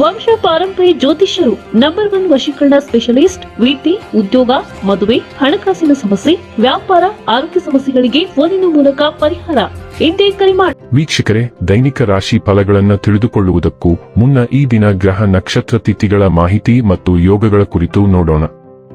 ವಂಶ ಪಾರಂಪರ್ಯ ಜ್ಯೋತಿಷ್ಯರು ನಂಬರ್ ಒನ್ ವಶೀಕರಣ ಸ್ಪೆಷಲಿಸ್ಟ್ ವೀತಿ ಉದ್ಯೋಗ, ಮದುವೆ, ಹಣಕಾಸಿನ ಸಮಸ್ಯೆ, ವ್ಯಾಪಾರ, ಆರೋಗ್ಯ ಸಮಸ್ಯೆಗಳಿಗೆ ಫೋನಿನ ಮೂಲಕ ಪರಿಹಾರ. ಇಂದೇ ಕರೆ ಮಾಡಿ ವೀಕ್ಷಕರೇ, ದೈನಿಕ ರಾಶಿ ಫಲಗಳನ್ನು ತಿಳಿದುಕೊಳ್ಳುವುದಕ್ಕೂ ಮುನ್ನ ಈ ದಿನ ಗ್ರಹ ನಕ್ಷತ್ರ ತಿಥಿಗಳ ಮಾಹಿತಿ ಮತ್ತು ಯೋಗಗಳ ಕುರಿತು ನೋಡೋಣ.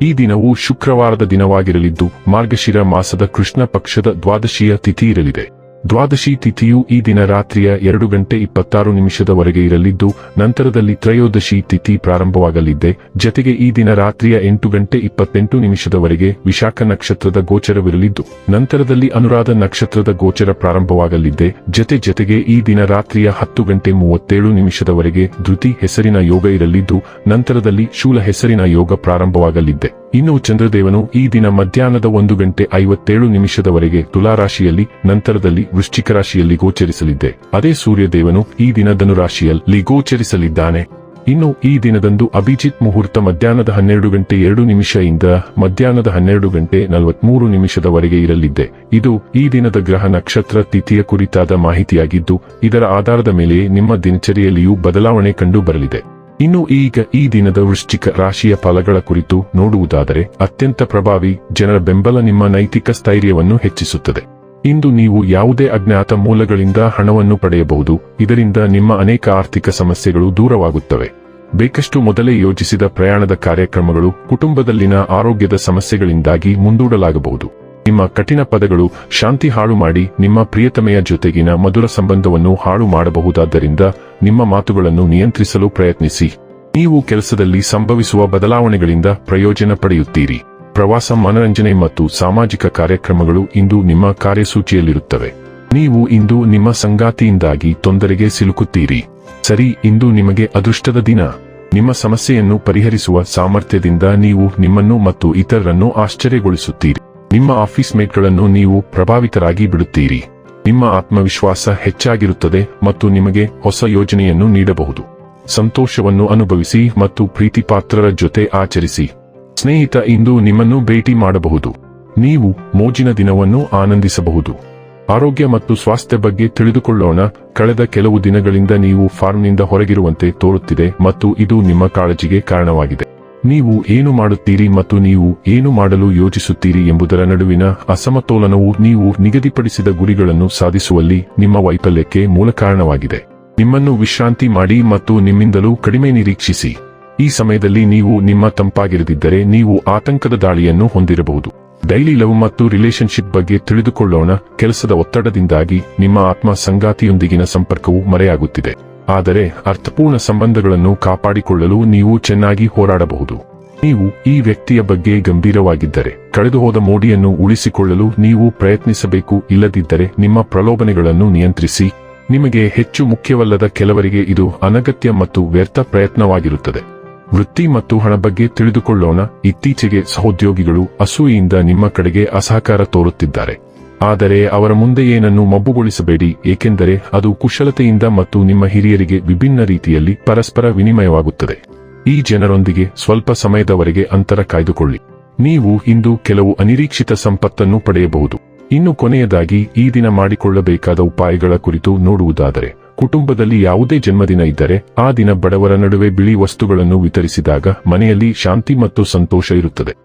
ಈ ದಿನವು ಶುಕ್ರವಾರದ ದಿನವಾಗಿರಲಿದ್ದು, ಮಾರ್ಗಶಿರ ಮಾಸದ ಕೃಷ್ಣ ಪಕ್ಷದ ದ್ವಾದಶಿಯ ತಿಥಿ ಇರಲಿದೆ. ದ್ವಾದಶಿ ತಿಥಿಯು ಈ ದಿನ ರಾತ್ರಿಯ ಎರಡು ಗಂಟೆ ಇಪ್ಪತ್ತಾರು ನಿಮಿಷದವರೆಗೆ ಇರಲಿದ್ದು, ನಂತರದಲ್ಲಿ ತ್ರಯೋದಶಿ ತಿಥಿ ಪ್ರಾರಂಭವಾಗಲಿದೆ ಜತೆಗೆ ಈ ದಿನ ರಾತ್ರಿಯ ಎಂಟು ಗಂಟೆ ಇಪ್ಪತ್ತೆಂಟು ನಿಮಿಷದವರೆಗೆ ವಿಶಾಖ ನಕ್ಷತ್ರದ ಗೋಚರವಿರಲಿದ್ದು, ನಂತರದಲ್ಲಿ ಅನುರಾಧ ನಕ್ಷತ್ರದ ಗೋಚರ ಪ್ರಾರಂಭವಾಗಲಿದೆ ಜತೆ ಜತೆಗೆ ಈ ದಿನ ರಾತ್ರಿಯ ಹತ್ತು ಗಂಟೆ ಮೂವತ್ತೇಳು ನಿಮಿಷದವರೆಗೆ ಧೃತಿ ಹೆಸರಿನ ಯೋಗ ಇರಲಿದ್ದು, ನಂತರದಲ್ಲಿ ಶೂಲ ಹೆಸರಿನ ಯೋಗ ಪ್ರಾರಂಭವಾಗಲಿದೆ ಇನ್ನು ಚಂದ್ರದೇವನು ಈ ದಿನ ಮಧ್ಯಾಹ್ನದ ಒಂದು ಗಂಟೆ ಐವತ್ತೇಳು ನಿಮಿಷದವರೆಗೆ ತುಲಾರಾಶಿಯಲ್ಲಿ, ನಂತರದಲ್ಲಿ ವೃಶ್ಚಿಕ ರಾಶಿಯಲ್ಲಿ ಗೋಚರಿಸಲಿದ್ದೆ. ಅದೇ ಸೂರ್ಯದೇವನು ಈ ದಿನ ಧನುರಾಶಿಯಲ್ಲಿ ಗೋಚರಿಸಲಿದ್ದಾನೆ. ಇನ್ನು ಈ ದಿನದಂದು ಅಭಿಜಿತ್ ಮುಹೂರ್ತ ಮಧ್ಯಾಹ್ನದ ಹನ್ನೆರಡು ಗಂಟೆ ಎರಡು ನಿಮಿಷದಿಂದ ಮಧ್ಯಾಹ್ನದ ಹನ್ನೆರಡು ಗಂಟೆ ನಲವತ್ಮೂರು ನಿಮಿಷದವರೆಗೆ ಇರಲಿದ್ದೆ. ಇದು ಈ ದಿನದ ಗ್ರಹ ನಕ್ಷತ್ರ ತಿಥಿಯ ಕುರಿತಾದ ಮಾಹಿತಿಯಾಗಿದ್ದು, ಇದರ ಆಧಾರದ ಮೇಲೆ ನಿಮ್ಮ ದಿನಚರಿಯಲ್ಲಿಯೂ ಬದಲಾವಣೆ ಕಂಡು ಬರಲಿದೆ. ಇನ್ನು ಈಗ ಈ ದಿನದ ವೃಶ್ಚಿಕ ರಾಶಿಯ ಫಲಗಳ ಕುರಿತು ನೋಡುವುದಾದರೆ, ಅತ್ಯಂತ ಪ್ರಭಾವಿ ಜನರ ಬೆಂಬಲ ನಿಮ್ಮ ನೈತಿಕ ಸ್ಥೈರ್ಯವನ್ನು ಹೆಚ್ಚಿಸುತ್ತದೆ. ಇಂದು ನೀವು ಯಾವುದೇ ಅಜ್ಞಾತ ಮೂಲಗಳಿಂದ ಹಣವನ್ನು ಪಡೆಯಬಹುದು, ಇದರಿಂದ ನಿಮ್ಮ ಅನೇಕ ಆರ್ಥಿಕ ಸಮಸ್ಯೆಗಳು ದೂರವಾಗುತ್ತವೆ. ಬೇಕಷ್ಟು ಮೊದಲೇ ಯೋಜಿಸಿದ ಪ್ರಯಾಣದ ಕಾರ್ಯಕ್ರಮಗಳು ಕುಟುಂಬದಲ್ಲಿನ ಆರೋಗ್ಯದ ಸಮಸ್ಯೆಗಳಿಂದಾಗಿ ಮುಂದೂಡಲಾಗಬಹುದು. ನಿಮ್ಮ ಕಠಿಣ ಪದಗಳು ಶಾಂತಿ ಹಾಳು ಮಾಡಿ ನಿಮ್ಮ ಪ್ರಿಯತಮೆಯ ಜೊತೆಗಿನ ಮಧುರ ಸಂಬಂಧವನ್ನು ಹಾಳು ಮಾಡಬಹುದಾದ್ದರಿಂದ ನಿಮ್ಮ ಮಾತುಗಳನ್ನು ನಿಯಂತ್ರಿಸಲು ಪ್ರಯತ್ನಿಸಿ. ನೀವು ಕೆಲಸದಲ್ಲಿ ಸಂಭವಿಸುವ ಬದಲಾವಣೆಗಳಿಂದ ಪ್ರಯೋಜನ ಪಡೆಯುತ್ತೀರಿ. ಪ್ರವಾಸ ಮನರಂಜನೆ ಮತ್ತು ಸಾಮಾಜಿಕ ಕಾರ್ಯಕ್ರಮಗಳು ಇಂದು ನಿಮ್ಮ ಕಾರ್ಯಸೂಚಿಯಲ್ಲಿರುತ್ತವೆ. ನೀವು ಇಂದು ನಿಮ್ಮ ಸಂಗಾತಿಯಿಂದಾಗಿ ತೊಂದರೆಗೆ ಸಿಲುಕುತ್ತೀರಿ. ಸರಿ, ಇಂದು ನಿಮಗೆ ಅದೃಷ್ಟದ ದಿನ. ನಿಮ್ಮ ಸಮಸ್ಯೆಯನ್ನು ಪರಿಹರಿಸುವ ಸಾಮರ್ಥ್ಯದಿಂದ ನೀವು ನಿಮ್ಮನ್ನು ಮತ್ತು ಇತರರನ್ನು ಆಶ್ಚರ್ಯಗೊಳಿಸುತ್ತೀರಿ. ನಿಮ್ಮ ಆಫೀಸ್ ಮೇಟ್ಗಳನ್ನು ನೀವು ಪ್ರಭಾವಿತರಾಗಿ ಬಿಡುತ್ತೀರಿ. ನಿಮ್ಮ ಆತ್ಮವಿಶ್ವಾಸ ಹೆಚ್ಚಾಗಿರುತ್ತದೆ ಮತ್ತು ನಿಮಗೆ ಹೊಸ ಯೋಜನೆಯನ್ನು ನೀಡಬಹುದು. ಸಂತೋಷವನ್ನು ಅನುಭವಿಸಿ ಮತ್ತು ಪ್ರೀತಿಪಾತ್ರರ ಜೊತೆ ಆಚರಿಸಿ. ಸ್ನೇಹಿತ, ಇಂದು ನಿಮ್ಮನ್ನು ಭೇಟಿ ಮಾಡಬಹುದು. ನೀವು ಮೋಜಿನ ದಿನವನ್ನು ಆನಂದಿಸಬಹುದು. ಆರೋಗ್ಯ ಮತ್ತು ಸ್ವಾಸ್ಥ್ಯ ಬಗ್ಗೆ ತಿಳಿದುಕೊಳ್ಳೋಣ. ಕಳೆದ ಕೆಲವು ದಿನಗಳಿಂದ ನೀವು ಫಾರ್ಮ್ನಿಂದ ಹೊರಗಿರುವಂತೆ ತೋರುತ್ತಿದೆ ಮತ್ತು ಇದು ನಿಮ್ಮ ಕಾಳಜಿಗೆ ಕಾರಣವಾಗಿದೆ. ನೀವು ಏನು ಮಾಡುತ್ತೀರಿ ಮತ್ತು ನೀವು ಏನು ಮಾಡಲು ಯೋಚಿಸುತ್ತೀರಿ ಎಂಬುದರ ನಡುವಿನ ಅಸಮತೋಲನವು ನೀವು ನಿಗದಿಪಡಿಸಿದ ಗುರಿಗಳನ್ನು ಸಾಧಿಸುವಲ್ಲಿ ನಿಮ್ಮ ವೈಫಲ್ಯಕ್ಕೆ ಮೂಲ ಕಾರಣವಾಗಿದೆ. ನಿಮ್ಮನ್ನು ವಿಶ್ರಾಂತಿ ಮಾಡಿ ಮತ್ತು ನಿಮ್ಮಿಂದಲೂ ಕಡಿಮೆ ನಿರೀಕ್ಷಿಸಿ. ಈ ಸಮಯದಲ್ಲಿ ನೀವು ನಿಮ್ಮ ತಂಪಾಗಿರದಿದ್ದರೆ ನೀವು ಆತಂಕದ ದಾಳಿಯನ್ನು ಹೊಂದಿರಬಹುದು. ಡೈಲಿ ಲವ್ ಮತ್ತು ರಿಲೇಶನ್ಶಿಪ್ ಬಗ್ಗೆ ತಿಳಿದುಕೊಳ್ಳೋಣ. ಕೆಲಸದ ಒತ್ತಡದಿಂದಾಗಿ ನಿಮ್ಮ ಆತ್ಮ ಸಂಗಾತಿಯೊಂದಿಗಿನ ಸಂಪರ್ಕವು ಮರೆಯಾಗುತ್ತಿದೆ. ಆದರೆ ಅರ್ಥಪೂರ್ಣ ಸಂಬಂಧಗಳನ್ನು ಕಾಪಾಡಿಕೊಳ್ಳಲು ನೀವು ಚೆನ್ನಾಗಿ ಹೋರಾಡಬಹುದು. ನೀವು ಈ ವ್ಯಕ್ತಿಯ ಬಗ್ಗೆ ಗಂಭೀರವಾಗಿದ್ದರೆ, ಕಳೆದುಹೋದ ಮೋಡಿಯನ್ನು ಉಳಿಸಿಕೊಳ್ಳಲು ನೀವು ಪ್ರಯತ್ನಿಸಬೇಕು, ಇಲ್ಲದಿದ್ದರೆ ನಿಮ್ಮ ಪ್ರಲೋಭನೆಗಳನ್ನು ನಿಯಂತ್ರಿಸಿ. ನಿಮಗೆ ಹೆಚ್ಚು ಮುಖ್ಯವಲ್ಲದ ಕೆಲವರಿಗೆ ಇದು ಅನಗತ್ಯ ಮತ್ತು ವ್ಯರ್ಥ ಪ್ರಯತ್ನವಾಗಿರುತ್ತದೆ. ವೃತ್ತಿ ಮತ್ತು ಹಣ ಬಗ್ಗೆ ತಿಳಿದುಕೊಳ್ಳೋಣ. ಇತ್ತೀಚೆಗೆ ಸಹೋದ್ಯೋಗಿಗಳು ಅಸೂಯೆಯಿಂದ ನಿಮ್ಮ ಕಡೆಗೆ ಅಸಹಕಾರ ತೋರುತ್ತಿದ್ದಾರೆ. ಆದರೆ ಅವರ ಮುಂದೆ ಏನನ್ನು ಮಬ್ಬುಗೊಳಿಸಬೇಡಿ, ಏಕೆಂದರೆ ಅದು ಕುಶಲತೆಯಿಂದ ಮತ್ತು ನಿಮ್ಮ ಹಿರಿಯರಿಗೆ ವಿಭಿನ್ನ ರೀತಿಯಲ್ಲಿ ಪರಸ್ಪರ ವಿನಿಮಯವಾಗುತ್ತದೆ. ಈ ಜನರೊಂದಿಗೆ ಸ್ವಲ್ಪ ಸಮಯದವರೆಗೆ ಅಂತರ ಕಾಯ್ದುಕೊಳ್ಳಿ. ನೀವು ಇಂದು ಕೆಲವು ಅನಿರೀಕ್ಷಿತ ಸಂಪತ್ತನ್ನು ಪಡೆಯಬಹುದು. ಇನ್ನು ಕೊನೆಯದಾಗಿ, ಈ ದಿನ ಮಾಡಿಕೊಳ್ಳಬೇಕಾದ ಉಪಾಯಗಳ ಕುರಿತು ನೋಡುವುದಾದರೆ, ಕುಟುಂಬದಲ್ಲಿ ಯಾವುದೇ ಜನ್ಮದಿನ ಇದ್ದರೆ, ಆ ದಿನ ಬಡವರ ನಡುವೆ ಬಿಳಿ ವಸ್ತುಗಳನ್ನು ವಿತರಿಸಿದಾಗ ಮನೆಯಲ್ಲಿ ಶಾಂತಿ ಮತ್ತು ಸಂತೋಷ ಇರುತ್ತದೆ.